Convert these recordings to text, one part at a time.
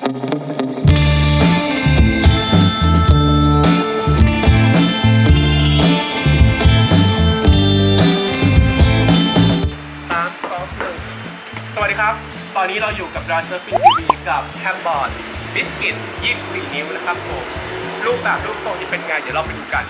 สามสองหนึ่งสวัสดีครับ ตอนนี้เราอยู่กับ r a z e r f i n TV กับแฮมบอร์ดบิสกิต24 นิ้วนะครับผมรูปแบบรูปทรงที่เป็นไงเดี๋ยวเราไปดูกัน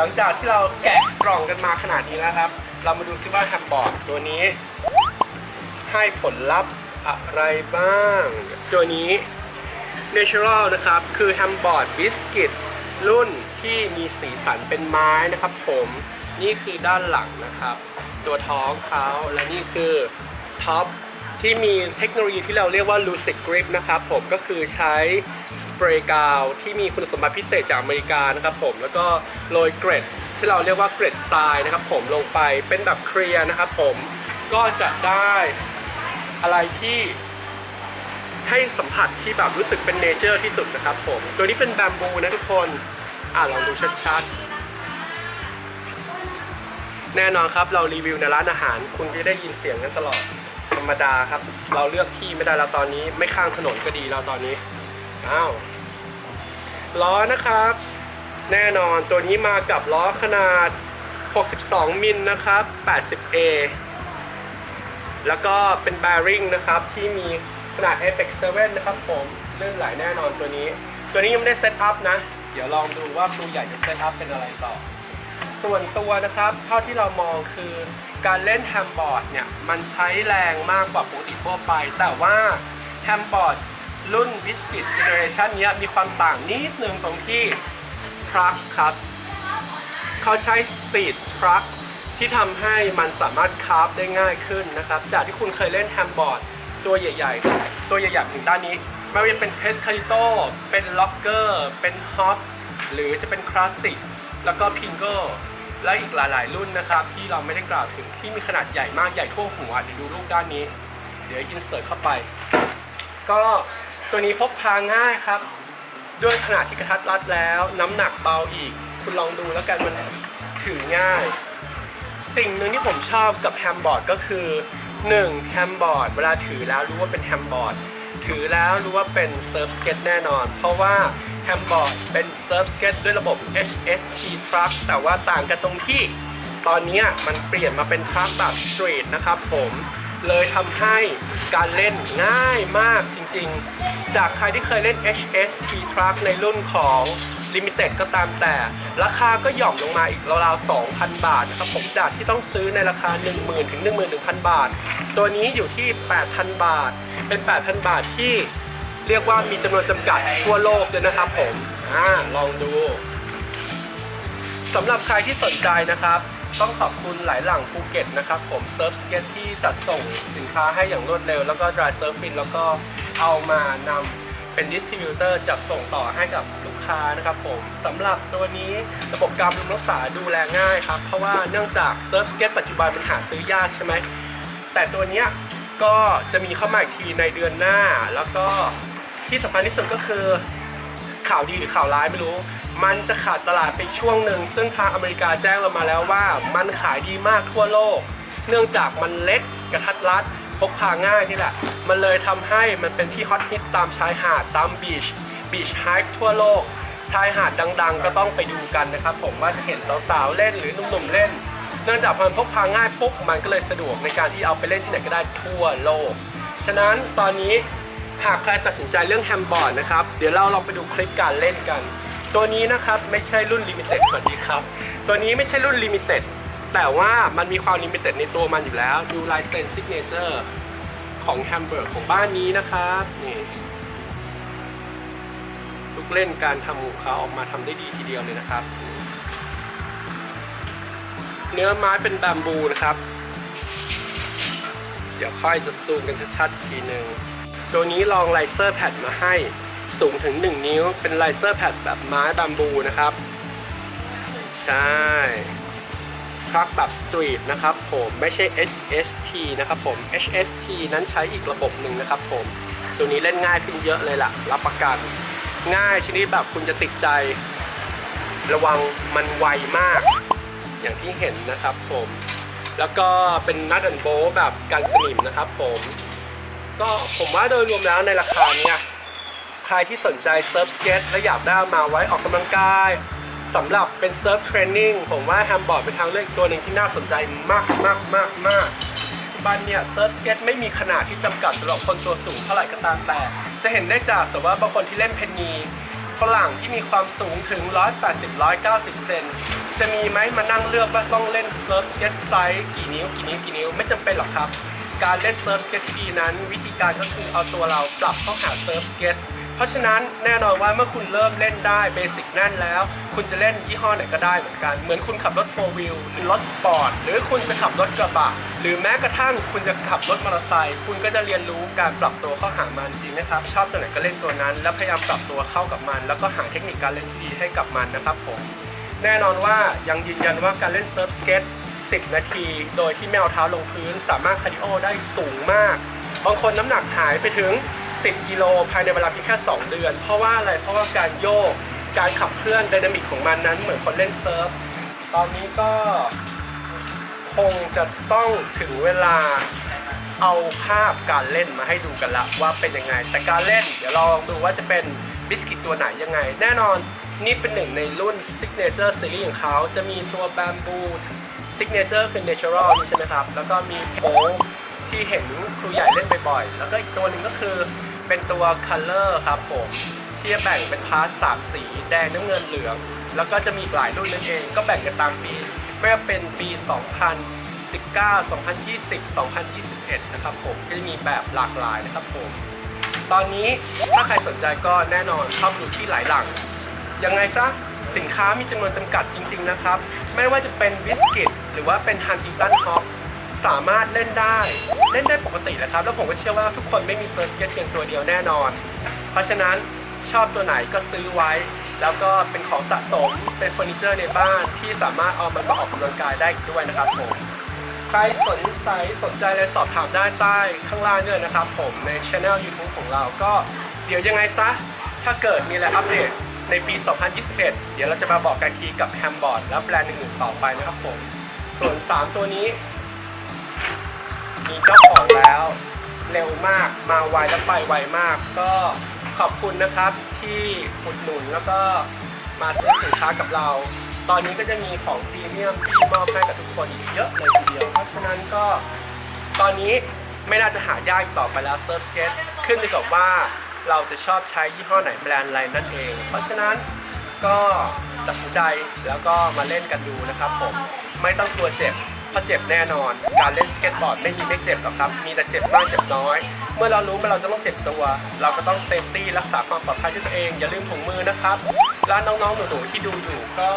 หลังจากที่เราแกะกล่องกันมาขนาดนี้แล้วครับ เรามาดูซิว่าแฮมบอร์ดตัวนี้ ให้ผลลัพธ์อะไรบ้าง ตัวนี้ Natural นะครับ คือแฮมบอร์ดบิสกิตรุ่นที่มีสีสันเป็นไม้นะครับผมนี่คือด้านหลังนะครับ ตัวท้องเขาและนี่คือท็อป ที่มีเทคโนโลยีที่เราเรียกว่า Lucid Grip นะครับผมก็คือใช้สเปรย์กาวที่มีคุณสมบัติพิเศษจากอเมริกานะครับผมแล้วก็โรยเกรดที่เราเรียกว่าเกรดทรายนะครับผมลงไปเป็นแบบเคลียร์นะครับผมก็จะได้อะไรที่ให้สัมผัสที่แบบรู้สึกเป็นเนเจอร์ที่สุดนะครับผมตัวนี้เป็นแบมบูนะทุกคนอ่าลองดูชัดๆ แน่นอนครับเรารีวิวในร้านอาหาร คุณจะได้ยินเสียงกันตลอด รรมดาครับ เราเลือกที่ไม่ได้แล้วตอนนี้ ไม่ข้างถนนก็ดีแล้วตอนนี้อ้าวล้อนะครับ แน่นอนตัวนี้มากับล้อขนาด 62 มิลนะครับ 80A แล้วก็เป็น bearing นะครับที่มีขนาด Apex 7 นะครับผมลื่นไหลแน่นอนตัวนี้ ตัวนี้ยังไม่ได้เซตอัพนะ เดี๋ยวลองดูว่าครูใหญ่จะเซตอัพเป็นอะไรต่อ ส่วนตัวนะครับ เท่าที่เรามองคือการเล่นแฮมบอร์ดเนี่ย มันใช้แรงมากกว่าปกติทั่วไป แต่ว่าแฮมบอร์ดรุ่น Biscuit Generation เนี้มีความต่างนิดนึงตรงที่ทรัคครับ เขาใช้สตรีททรัคที่ทำให้มันสามารถคาร์ฟได้ง่ายขึ้นนะครับ จากที่คุณเคยเล่นแฮมบอร์ดตัวใหญ่ๆ ตัวใหญ่ๆถึงด้านนี้ไม่ว่าจะเป็นเพสคาริโตเป็นล็อกเกอร์เป็นฮอปหรือจะเป็นคลาสสิก แล้วก็พิงโกและอีกหลาย ๆ รุ่นนะครับ ที่เราไม่ได้กล่าวถึงที่มีขนาดใหญ่มากใหญ่ทั่วหัวเดี๋ยวดูรูปด้านนี้ เดี๋ยวอินเสิร์ตเข้าไป ก็ตัวนี้พกพาง่ายครับ ด้วยขนาดที่กระทัดรัดแล้ว น้ำหนักเบาอีก คุณลองดูแล้วกันมันถือง่าย สิ่งหนึ่งที่ผมชอบกับแฮมบอร์ดก็คือ 1. แฮมบอร์ดเวลาถือแล้วรู้ว่าเป็นแฮมบอร์ด ถือแล้วรู้ว่าเป็นเซิร์ฟสเก็ตแน่นอน เพราะว่าแฮมบอร์ดเป็นเซิร์ฟสเก็ตด้วยระบบ HST Truck แต่ว่าต่างกันตรงที่ ตอนนี้มันเปลี่ยนมาเป็นทรัคแบบสตรีทนะครับผมเลยทำให้การเล่นง่ายมากจริงๆ จากใครที่เคยเล่น HST Truck ในรุ่นของ Limited ก็ตามแต่ ราคาก็หย่อมลงมาอีกราวๆ 2,000 บาทนะครับผมจากที่ต้องซื้อในราคา 10,000 ถึง 11,000 บาท ตัวนี้อยู่ที่ 8,000 บาท เป็น 8,000 บาทที่เรียกว่ามีจำนวนจำกัดทั่วโลกเลยนะครับผมอ่าลองดูสำหรับใครที่สนใจนะครับ ต้องขอบคุณหลายหลังภูเก็ตนะครับผมเซิร์ฟสเก็ตที่จัดส่งสินค้าให้อย่างรวดเร็ว แล้วก็ dry surfing แล้วก็เอามานำเป็นดิสติบิวเตอร์จัดส่งต่อให้กับลูกค้านะครับผมสำหรับตัวนี้ระบบการบำรุงรักษาดูแลง่ายครับ เพราะว่าเนื่องจากเซิร์ฟสเก็ตปัจจุบันมันหาซื้อยากใช่ไหม แต่ตัวเนี้ยก็จะมีเข้ามาอีกทีในเดือนหน้า แล้วก็ที่สำคัญที่สุดก็คือข่าวดีหรือข่าวร้ายไม่รู้ มันจะขาดตลาดไปช่วงหนึ่ง ซึ่งทางอเมริกาแจ้งเรามาแล้วว่า มันขายดีมากทั่วโลก เนื่องจากมันเล็กกระทัดรัดพกพาง่ายนี่แหละ มันเลยทำให้มันเป็นที่ฮอตฮิตตามชายหาดตามบีช บีชไฮฟ์ทั่วโลก ชายหาดดัง ๆ ก็ต้องไปดูกันนะครับผมว่าจะเห็นสาวๆเล่นหรือหนุ่มๆเล่น เนื่องจากมันพกพาง่ายปุ๊บมันก็เลยสะดวกในการที่เอาไปเล่นที่ไหนก็ได้ทั่วโลก ฉะนั้นตอนนี้หากใครตัดสินใจเรื่องแฮมบอร์ดนะครับ เดี๋ยวเราลองไปดูคลิปการเล่นกัน ตัวนี้นะครับไม่ใช่รุ่นลิมิเต็ดสวัสดีครับ ตัวนี้ไม่ใช่รุ่นลิมิเต็ดแต่ว่ามันมีความลิมิเต็ดในตัวมันอยู่แล้ว ดูลายเซ็นซิกเนเจอร์ของแฮมเบอร์ของบ้านนี้นะครับนี่ลูกเล่นการทำของเขาออกมาทำได้ดีทีเดียวเลยนะครับ เนื้อไม้เป็นแบมบูนะครับ เดี๋ยวค่อยจะซูมกันชัดๆทีหนึ่งตัวนี้ลองไลเซอร์แพดมาให้สูงถึง 1 นิ้ว เป็นไลเซอร์แพดแบบไม้บัมบูนะครับ ใช่พลักแบบสตรีทนะครับผมไม่ใช่ HST นะครับผม HST นั้นใช้อีกระบบหนึ่งนะครับผม ตัวนี้เล่นง่ายขึ้นเยอะเลยล่ะ รับประกัน ง่ายชนิดแบบคุณจะติดใจ ระวังมันไวมาก อย่างที่เห็นนะครับผม แล้วก็เป็นนัดอันโบแบบกันสนิมนะครับผม ก็ผมว่าโดยรวมแล้วในราคาเนี้ยใครที่สนใจเซิร์ฟสเก็ตและอยากได้มาไว้ออกกำลังกายสำหรับเป็นเซิร์ฟเทรนนิ่งผมว่าแฮมบอร์ดเป็นทางเลือกอีกตัวหนึ่งที่น่าสนใจมากมากมากมากปัจจุบันเนี่ยเซิร์ฟสเก็ตไม่มีขนาดที่จำกัดสำหรับคนตัวสูงเท่าไหร่ก็ตามแต่ จะเห็นได้จากสมมติว่าบางคนที่เล่นเพนนี ฝรั่งที่มีความสูงถึง 180-190 เซนจะมีไหมมานั่งเลือกว่าต้องเล่นเซิร์ฟสเก็ตไซส์กี่นิ้วกี่นิ้วกี่นิ้วไม่จำเป็นหรอกครับ การเล่นเซิร์ฟสเก็ตที่ดีนั้น วิธีการก็คือเอาตัวเราปรับเข้าหาเซิร์ฟสเก็ต เพราะฉะนั้นแน่นอนว่าเมื่อคุณเริ่มเล่นได้เบสิกแน่นแล้ว คุณจะเล่นยี่ห้อไหนก็ได้เหมือนกัน เหมือนคุณขับรถ4 wheel หรือรถสปอร์ตหรือคุณจะขับรถกระบะหรือแม้กระทั่งคุณจะขับรถมอเตอร์ไซค์คุณก็จะเรียนรู้การปรับตัวเข้าหามันจริงนะครับ ชอบตัวไหนก็เล่นตัวนั้น แล้วพยายามปรับตัวเข้ากับมัน แล้วก็หาเทคนิคการเล่นที่ดีให้กับมันนะครับผมแน่นอนว่ายังยืนยันว่าการเล่นเซิร์ฟสเก็ต10 นาที โดยที่ไม่เอาเท้าลงพื้น สามารถคาร์ดิโอได้สูงมาก บางคนน้ำหนักหายไปถึง 10 กิโลภายในเวลาเพียงแค่ 2 เดือน เพราะว่าอะไร เพราะว่าการโยก การขับเคลื่อนไดนามิกของมันนั้นเหมือนคนเล่นเซิร์ฟ ตอนนี้ก็คงจะต้องถึงเวลาเอาภาพการเล่นมาให้ดูกันละว่าเป็นยังไง แต่การเล่นเดี๋ยวลองดูว่าจะเป็นบิสกิตตัวไหนยังไง แน่นอนนี่เป็นหนึ่งในรุ่น Signature Series ของเขาจะมีตัว Bamboo Signature คือ Natural นี่ใช่ไหมครับ แล้วก็มีโป๊ ที่เห็นครูใหญ่เล่นบ่อยๆ แล้วก็อีกตัวหนึ่งก็คือเป็นตัว Color ครับผม ที่จะแบ่งเป็นพาร์ทสามสีแดงน้ำเงินเหลือง แล้วก็จะมีหลายรุ่นนั่นเอง ก็แบ่งกันตามปี ไม่ว่าเป็นปี 2019 2020 2021 นะครับผม ก็จะมีแบบหลากหลายนะครับผม ตอนนี้ถ้าใครสนใจก็แน่นอนเข้าไปดูที่หลายหลัง ยังไงซะสินค้ามีจำนวนจำกัดจริง ๆ นะครับ ไม่ว่าจะเป็นบิสกิตหรือว่าเป็นฮันติงตันฮอป สามารถเล่นได้เล่นได้ปกติแหละครับ แล้วผมก็เชื่อว่าทุกคนไม่มีเซิร์ฟสเก็ตเพียงตัวเดียวแน่นอน เพราะฉะนั้นชอบตัวไหนก็ซื้อไว้ แล้วก็เป็นของสะสมเป็นเฟอร์นิเจอร์ในบ้านที่สามารถเอามันมาออกกำลังกายได้ด้วยนะครับผมใครสนใจสนใจเลยสอบถามได้ใต้ข้างล่างเนี่ยนะครับผมในช anel YouTube ของเราก็เดี๋ยวยังไงซะ ถ้าเกิดมีอะไรอัปเดตในปี 2021 เดี๋ยวเราจะมาบอกกันทีกับแฮมบอร์ดและแบรนด์อื่นๆต่อไปนะครับผม ส่วน 3 ตัวนี้ มีเจ้าของแล้ว เร็วมากมาไวและไปไวมาก ก็ขอบคุณนะครับที่อุดหนุนแล้วก็มาซื้อสินค้ากับเรา ตอนนี้ก็จะมีของพรีเมียมที่มอบให้กับทุกคนอีกเยอะเลยทีเดียว เพราะฉะนั้นก็ตอนนี้ไม่น่าจะหายากอีกต่อไปแล้วเซิร์ฟสเก็ตขึ้นอยู่กับว่าเราจะชอบใช้ยี่ห้อไหนแบรนด์อะไรนั่นเอง เพราะฉะนั้นก็ตัดสินใจแล้วก็มาเล่นกันดูนะครับผม ไม่ต้องกลัวเจ็บ เพราเจ็บแน่นอน การเล่นสเก็ตบอร์ดไม่มีไม่เจ็บหรอกครับ มีแต่เจ็บมากเจ็บน้อย เมื่อเรารู้ว่าเราจะต้องเจ็บตัว เราก็ต้องเซฟตี้รักษาความปลอดภัยด้วยตัวเอง อย่าลืมถุงมือนะครับแล้วน้องๆหนูๆที่ดูอยู่ก็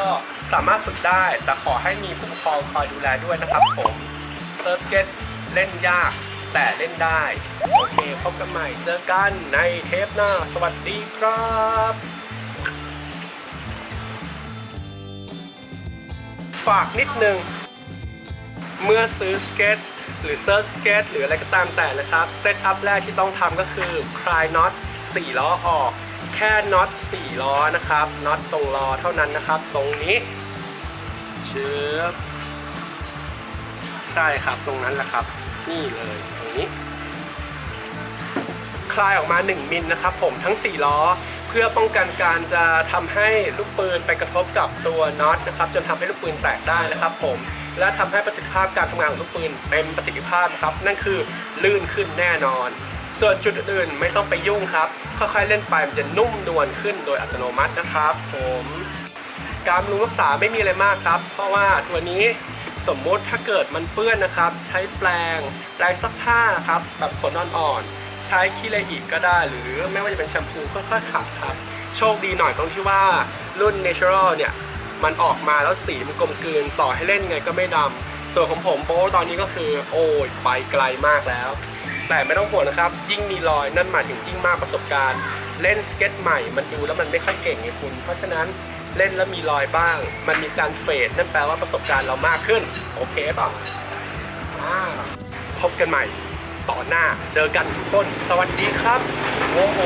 สามารถฝึกได้ แต่ขอให้มีผู้ปกครองคอยดูแลด้วยนะครับผมเซิร์ฟสเก็ตเล่นยากแต่เล่นได้ โอเคพบกันใหม่เจอกันในเทปหน้า สวัสดีครับฝากนิดนึง เมื่อซื้อสเก็ตหรือเซิร์ฟสเก็ตหรืออะไรก็ตามแต่นะครับเซตอัพแรกที่ต้องทำก็คือคลายน็อต4ล้อออก แค่น็อต4ล้อนะครับน็อตตรงล้อเท่านั้นนะครับ ตรงนี้เชือใช่ครับตรงนั้นแหละครับ นี่เลยตรงนี้ คลายออกมา 1มิลนะครับ ผมทั้ง 4 ล้อ เพื่อป้องกันการจะทำให้ลูกปืนไปกระทบกับตัวน็อตนะครับ จนทำให้ลูกปืนแตกได้นะครับ ผม และทำให้ประสิทธิภาพการทำงานของลูกปืนเต็มประสิทธิภาพครับ นั่นคือลื่นขึ้นแน่นอน ส่วนจุดอื่นไม่ต้องไปยุ่งครับ ค่อยๆเล่นไปมันจะนุ่มนวลขึ้นโดยอัตโนมัตินะครับ ผมการบำรุงรักษาไม่มีอะไรมากครับ เพราะว่าตัวนี้สมมติถ้าเกิดมันเปื้อนนะครับ ใช้แปรงแปรงซักผ้าครับแบบขนอ่อนๆใช้ขี้เลอีกก็ได้ หรือไม่ว่าจะเป็นแชมพูค่อยๆขัดครับ โชคดีหน่อยตรงที่ว่ารุ่น Natural เนี่ย มันออกมาแล้วสีมันกลมกลืนต่อให้เล่นไงก็ไม่ดำ ส่วนของผมโบทตอนนี้ก็คือ โอ้ยไปไกลมากแล้ว แต่ไม่ต้องห่วงนะครับ ยิ่งมีรอยนั่นหมายถึงยิ่งมากประสบการณ์ เล่นสเก็ตใหม่ มันดูแล้วมันไม่ค่อยเก่งไงคุณ เพราะฉะนั้นเล่นแล้วมีรอยบ้าง มันมีการเฟดนั่นแปลว่าประสบการณ์เรามากขึ้น โอเคป่ะพบกันใหม่ ต่อหน้าเจอกันทุกคน สวัสดีครับโอ้โห